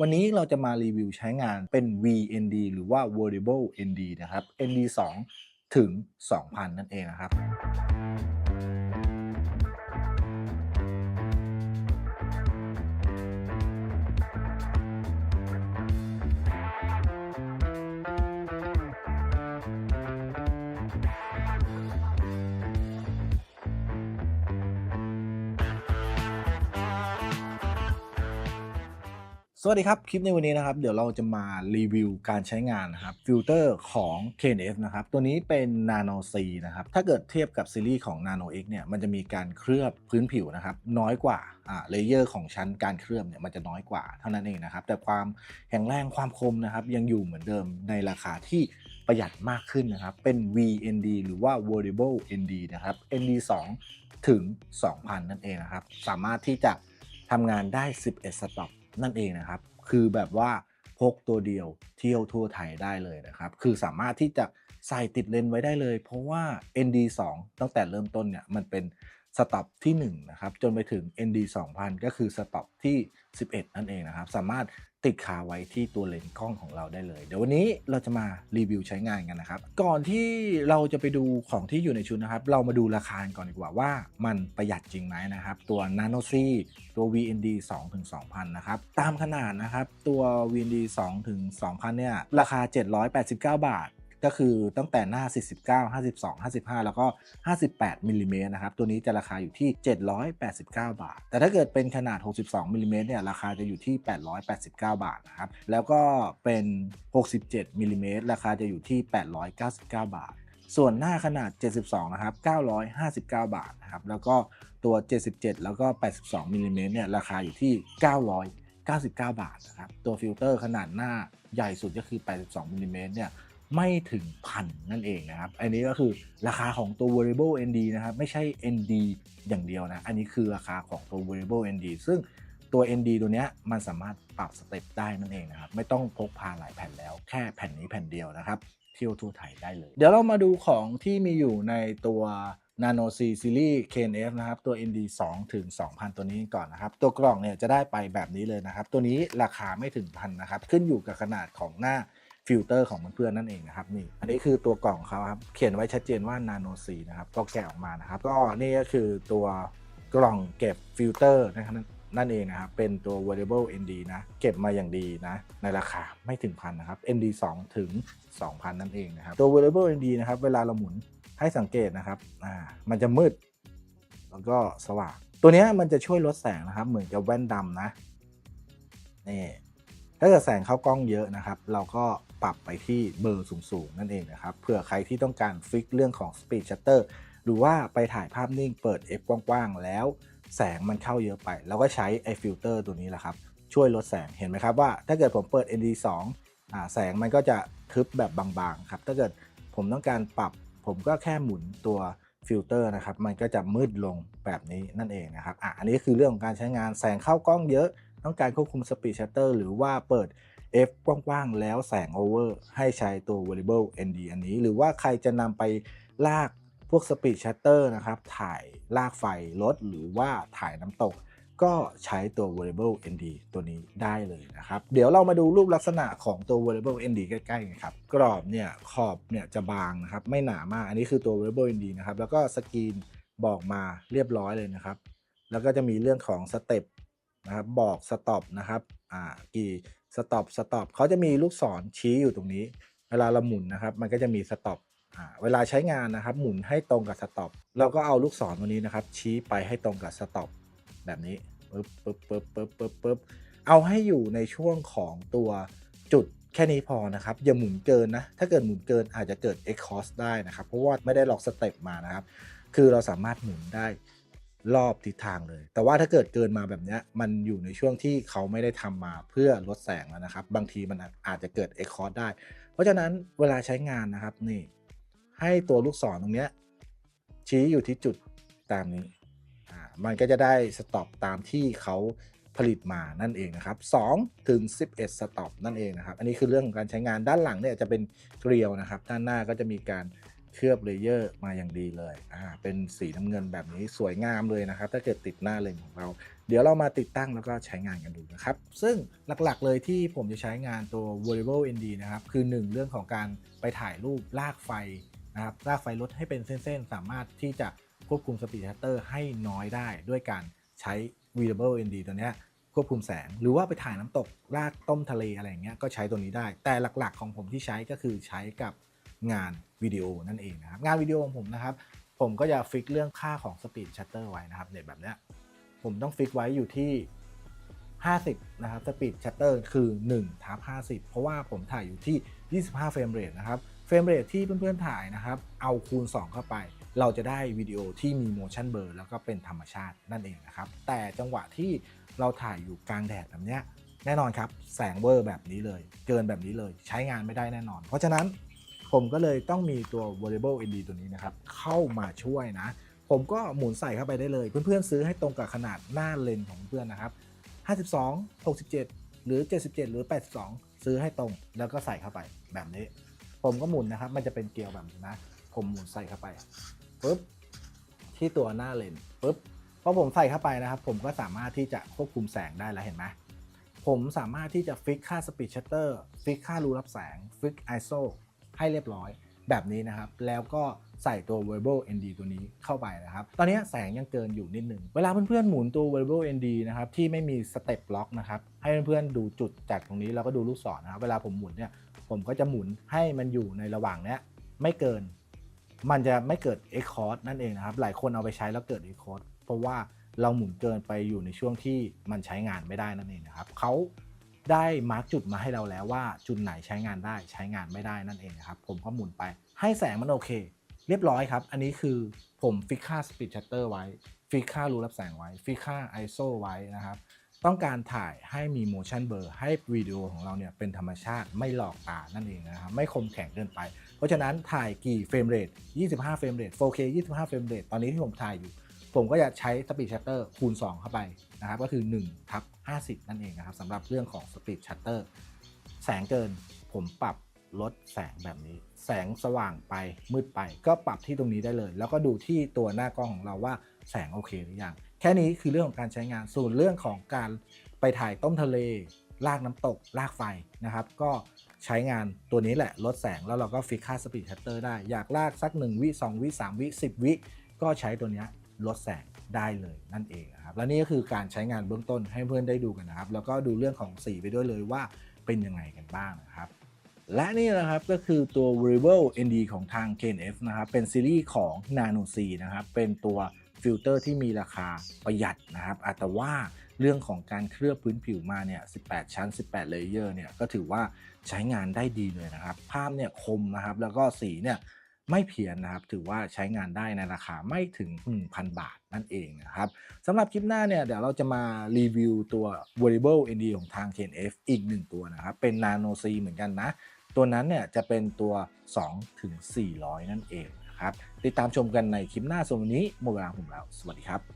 วันนี้เราจะมารีวิวใช้งานเป็น VND หรือว่า Variable ND นะครับ ND 2 ถึง 2,000 นั่นเองนะครับ วัสดีครับ คลิปในวันนี้นะครับ เดี๋ยวเราจะมารีวิวการใช้งานนะครับฟิลเตอร์ของ KNF นะครับ ตัวนี้เป็น Nano C นะครับ ถ้าเกิดเทียบกับซีรีส์ของ Nano X เนี่ยมันจะมีการเคลือบพื้นผิวนะครับ น้อยกว่าอ่าเลเยอร์ของชั้นการเคลือบเนี่ยมันจะน้อยกว่าเท่านั้นเองนะครับ แต่ความแข็งแรงความคมนะครับ ยังอยู่เหมือนเดิมในราคาที่ประหยัดมากขึ้นนะครับ เป็น VND หรือว่า Variable ND นะครับ ND 2 ถึง 2,000 นั่นเองนะครับ สามารถที่จะทำงานได้ 11 สต็อป นั่นเองนะครับ คือแบบว่าพกตัวเดียวเที่ยวทั่วไทยได้เลยนะครับ คือสามารถที่จะใส่ติดเลนไว้ได้เลย เพราะว่า ND 2 ตั้งแต่เริ่มต้นเนี่ยมันเป็น สต็อปที่1นะครับจนไปถึง ND 2000 ก็คือสต็อปที่ 11 นั่นเองนะครับสามารถติดคาไว้ที่ตัวเลนส์กล้องของเราได้เลย เดี๋ยววันนี้เราจะมารีวิวใช้งานกันนะครับ ก่อนที่เราจะไปดูของที่อยู่ในชุดนะครับ เรามาดูราคาก่อนดีกว่าว่ามันประหยัดจริงไหมนะครับ ตัว Nano C ตัว VND 2ถึง2,000 นะครับ ตามขนาดนะครับ ตัว VND 2ถึง2,000 เนี่ย ราคา 789 บาท ก็คือตั้งแต่หน้า 49 52 55 แล้วก็ 58มิลลิเมตรนะครับ ตัวนี้จะราคาอยู่ที่ 789 บาท แต่ถ้าเกิดเป็นขนาด 62มิลลิเมตรเนี่ย ราคาจะอยู่ที่ 889 บาทนะครับ แล้วก็เป็น 67มิลลิเมตรราคาจะอยู่ที่ 899 บาทส่วนหน้าขนาด 72 นะครับ 959 บาทนะครับ แล้วก็ตัว 77 แล้วก็ 82มิลลิเมตรเนี่ย ราคาอยู่ที่ 999 บาทนะครับ ตัวฟิลเตอร์ขนาดหน้าใหญ่สุดก็คือ 82มิลลิเมตรเนี่ย ไม่ถึงพันนั่นเองนะครับ อันนี้ก็คือราคาของตัว variable ND นะครับ ไม่ใช่ ND อย่างเดียวนะ อันนี้คือราคาของตัว variable ND ซึ่งตัว ND ตัวเนี้ยมันสามารถปรับสเต็ปได้นั่นเองนะครับ ไม่ต้องพกพาหลายแผ่นแล้ว แค่แผ่นนี้แผ่นเดียวนะครับ เที่ยวทั่วไทยได้เลย เดี๋ยวเรามาดูของที่มีอยู่ในตัว Nano C Series KNF นะครับ ตัว ND 2ถึง2,000 ตัวนี้ก่อนนะครับ ตัวกล่องเนี่ยจะได้ไปแบบนี้เลยนะครับ ตัวนี้ราคาไม่ถึงพันนะครับ ขึ้นอยู่กับขนาดของหน้า ฟิลเตอร์ของเพื่อนๆนั่นเองนะครับนี่อันนี้คือตัวกล่องเขาครับเขียนไว้ชัดเจนว่า Nano C นะครับก็แกะออกมานะครับ ก็นี่ก็คือตัวกล่องเก็บฟิลเตอร์นะครับนั่นเองนะครับ เป็นตัว variable ND นะ เก็บมาอย่างดีนะ ในราคาไม่ถึงพันนะครับ ND 2 ถึง 2,000 นั่นเองนะครับ ตัว variable ND นะครับ เวลาเราหมุนให้สังเกตนะครับ อ่า มันจะมืด แล้วก็สว่าง ตัวนี้มันจะช่วยลดแสงนะครับ เหมือนกับแว่นดำนะ นี่ ถ้าเกิดแสงเข้ากล้องเยอะนะครับ เราก็ ปรับไปที่เบอร์สูงๆ นั่นเองนะครับ เผื่อใครที่ต้องการฟิกเรื่องของ speed shutter หรือว่าไปถ่ายภาพนิ่งเปิด f กว้างๆ แล้วแสงมันเข้าเยอะไป เราก็ใช้ไอฟิลเตอร์ตัวนี้แหละครับ ช่วยลดแสงเห็นไหมครับว่า ถ้าเกิดผมเปิด ND 2 อ่าแสงมันก็จะทึบแบบบางๆ ครับ ถ้าเกิดผมต้องการปรับ ผมก็แค่หมุนตัวฟิลเตอร์นะครับ มันก็จะมืดลงแบบนี้นั่นเองนะครับอะอันนี้คือเรื่องของการใช้งานแสงเข้ากล้องเยอะ ต้องการควบคุมสปีดชัตเตอร์หรือว่าเปิด F กว้างๆ แล้วแสงโอเวอร์ให้ใช้ตัว variable ND อันนี้ หรือว่าใครจะนำไปลากพวกสปีดชัตเตอร์นะครับ ถ่ายลากไฟรถหรือว่าถ่ายน้ำตก ก็ใช้ตัว variable ND ตัวนี้ได้เลยนะครับ เดี๋ยวเรามาดูรูปลักษณะของตัว variable ND ใกล้ๆกันครับ กรอบเนี่ยขอบเนี่ยจะบางนะครับ ไม่หนามาก อันนี้คือตัว variable ND นะครับ แล้วก็สกรีนบอกมาเรียบร้อยเลยนะครับ แล้วก็จะมีเรื่องของสเต็ปนะครับ บอกสต็อปนะครับ อ่า กี่ สต็อปสต็อปเขาจะมีลูกศรชี้อยู่ตรงนี้ เวลาเราหมุนนะครับ มันก็จะมีสต็อปเวลาใช้งานนะครับ หมุนให้ตรงกับสต็อปเราก็เอาลูกศรตรงนี้นะครับ ชี้ไปให้ตรงกับสต็อปแบบนี้ปึ๊บปึ๊บปึ๊บปึ๊บปึ๊บปึ๊บเอาให้อยู่ในช่วงของตัวจุดแค่นี้พอนะครับ อย่าหมุนเกินนะ ถ้าเกิดหมุนเกินอาจจะเกิด e x c o s ได้นะครับ เพราะว่าไม่ได้ล็อกสเต็ปมานะครับ คือเราสามารถหมุนได้ รอบทิศทางเลย แต่ว่าถ้าเกิดเกินมาแบบนี้มันอยู่ในช่วงที่เขาไม่ได้ทำมาเพื่อลดแสงแล้วนะครับ บางทีมันอาจจะเกิดเอ็กคอร์ได้ เพราะฉะนั้นเวลาใช้งานนะครับนี่ ให้ตัวลูกศรตรงเนี้ยชี้อยู่ที่จุดตามนี้มันก็จะได้สต็อปตามที่เขาผลิตมานั่นเองนะครับ2ถึง 11 สต็อปนั่นเองนะครับ อันนี้คือเรื่องของการใช้งานด้านหลังเนี่ยจะเป็นเกลียวนะครับ ด้านหน้าก็จะมีการ เคลือบเลเยอร์มาอย่างดีเลยอ่าเป็นสีน้ำเงินแบบนี้สวยงามเลยนะครับ ถ้าเกิดติดหน้าเลนส์ของเรา เดี๋ยวเรามาติดตั้งแล้วก็ใช้งานกันดูนะครับ ซึ่งหลักๆเลยที่ผมจะใช้งานตัว variable ND นะครับ คือ 1 เรื่องของการไปถ่ายรูปลากไฟนะครับลากไฟรถให้เป็นเส้นๆ สามารถที่จะควบคุม speed shutter ให้น้อยได้ด้วยการใช้ variable ND ตัวนี้ควบคุมแสง หรือว่าไปถ่ายน้ำตกลากต้มทะเลอะไรอย่างเงี้ยก็ใช้ตัวนี้ได้ แต่หลักๆของผมที่ใช้ก็คือใช้กับ งานวิดีโอนั่นเองนะครับงานวิดีโอของผมนะครับ ผมก็จะฟิกเรื่องค่าของ speed shutter ไว้นะครับเนี่ยแบบเนี้ยผมต้องฟิกไว้อยู่ที่ 50 นะครับสปีดชัตเตอร์คือ1ทับ50 เพราะว่าผมถ่ายอยู่ที่ 25 เฟรมเรทนะครับเฟรมเรทที่เพื่อนๆถ่ายนะครับ เอาคูณ 2 เข้าไป เราจะได้วิดีโอที่มี motion blur แล้วก็เป็นธรรมชาตินั่นเองนะครับ แต่จังหวะที่เราถ่ายอยู่กลางแดดแบบนี้แน่นอนครับ แสงเวอร์แบบนี้เลย เกินแบบนี้เลย ใช้งานไม่ได้แน่นอน เพราะฉะนั้น ผมก็เลยต้องมีตัว variable ND ตัวนี้นะครับ เข้ามาช่วยนะ ผมก็หมุนใส่เข้าไปได้เลย เพื่อนๆซื้อให้ตรงกับขนาดหน้าเลนของเพื่อนนะครับ 52 67 หรือ 77 หรือ 82 ซื้อให้ตรงแล้วก็ใส่เข้าไปแบบนี้ ผมก็หมุนนะครับ มันจะเป็นเกลียวแบบนี้นะ ผมหมุนใส่เข้าไปปุ๊บที่ตัวหน้าเลนปุ๊บพอผมใส่เข้าไปนะครับ ผมก็สามารถที่จะควบคุมแสงได้แล้วเห็นไหมผมสามารถที่จะฟิกค่าสปีดชัตเตอร์ฟิกค่ารูรับแสงฟิก ISO ให้เรียบร้อยแบบนี้นะครับ แล้วก็ใส่ตัว variable ND ตัวนี้เข้าไปนะครับ ตอนนี้แสงยังเกินอยู่นิดหนึ่ง เวลาเพื่อนๆหมุนตัว variable ND นะครับที่ไม่มีสเต็ปล็อกนะครับ ให้เพื่อนๆดูจุดจากตรงนี้แล้วก็ดูลูกศรนะครับ เวลาผมหมุนเนี่ย ผมก็จะหมุนให้มันอยู่ในระหว่างเนี้ยไม่เกิน มันจะไม่เกิด e x c o r d นั่นเองนะครับ หลายคนเอาไปใช้แล้วเกิด e x c o r d เพราะว่าเราหมุนเกินไปอยู่ในช่วงที่มันใช้งานไม่ได้นั่นเองนะครับเขา ได้มาร์กจุดมาให้เราแล้วว่าจุดไหนใช้งานได้ใช้งานไม่ได้นั่นเองนะครับผมก็หมุนไปให้แสงมันโอเค เรียบร้อยครับ อันนี้คือผมฟิกค่า speed shutter ไว้ฟิกค่ารูรับแสงไว้ฟิกค่า ISO ไว้นะครับต้องการถ่ายให้มี motion blur ให้วิดีโอของเราเนี่ยเป็นธรรมชาติไม่หลอกตานั่นเองนะครับไม่คมแข็งเกินไป เพราะฉะนั้นถ่ายกี่เฟรมเรท25 เฟรมเรท 4K 25 เฟรมเรทตอนนี้ที่ผมถ่ายอยู่ ผมก็จะใช้ speed shutter คูณ 2 เข้าไปนะครับ ก็คือ1ทับ50 นั่นเองนะครับสำหรับเรื่องของ speed shutter แสงเกินผมปรับลดแสงแบบนี้ แสงสว่างไปมืดไป ก็ปรับที่ตรงนี้ได้เลย แล้วก็ดูที่ตัวหน้ากล้องของเราว่าแสงโอเคหรือยังแค่นี้คือเรื่องของการใช้งานส่วนเรื่องของการไปถ่ายต้มทะเลลากน้ำตกลากไฟนะครับ ก็ใช้งานตัวนี้แหละลดแสงแล้วเราก็ฟิกค่าสปีดชัตเตอร์ได้ อยากลากสัก 1 วิ 2 วิ 3 วิ 10 วิ ก็ใช้ตัวนี้ ลดแสงได้เลยนั่นเองนะครับ และนี่ก็คือการใช้งานเบื้องต้นให้เพื่อนได้ดูกันนะครับ แล้วก็ดูเรื่องของสีไปด้วยเลยว่าเป็นยังไงกันบ้างนะครับ และนี่นะครับก็คือตัว variable ND ของทาง KNF นะครับ เป็นซีรีส์ของ Nano C นะครับ เป็นตัวฟิลเตอร์ที่มีราคาประหยัดนะครับแต่ว่าเรื่องของการเคลือบพื้นผิวมาเนี่ย 18 ชั้น 18 เลเยอร์เนี่ย ก็ถือว่าใช้งานได้ดีเลยนะครับ ภาพเนี่ยคมนะครับ แล้วก็สีเนี่ย ไม่เพี้ยนนะครับ ถือว่าใช้งานได้ในราคาไม่ถึง 1,000 บาทนั่นเองนะครับสำหรับคลิปหน้าเนี่ยเดี๋ยวเราจะมารีวิวตัว variable ND ของทาง KNF อีกหนึ่งตัวนะครับ เป็น Nano C เหมือนกันนะ ตัวนั้นเนี่ยจะเป็นตัว2ถึง400 นั่นเองนะครับติดตามชมกันในคลิปหน้าส่วนวันนี้หมดเวลาผมแล้ว สวัสดีครับ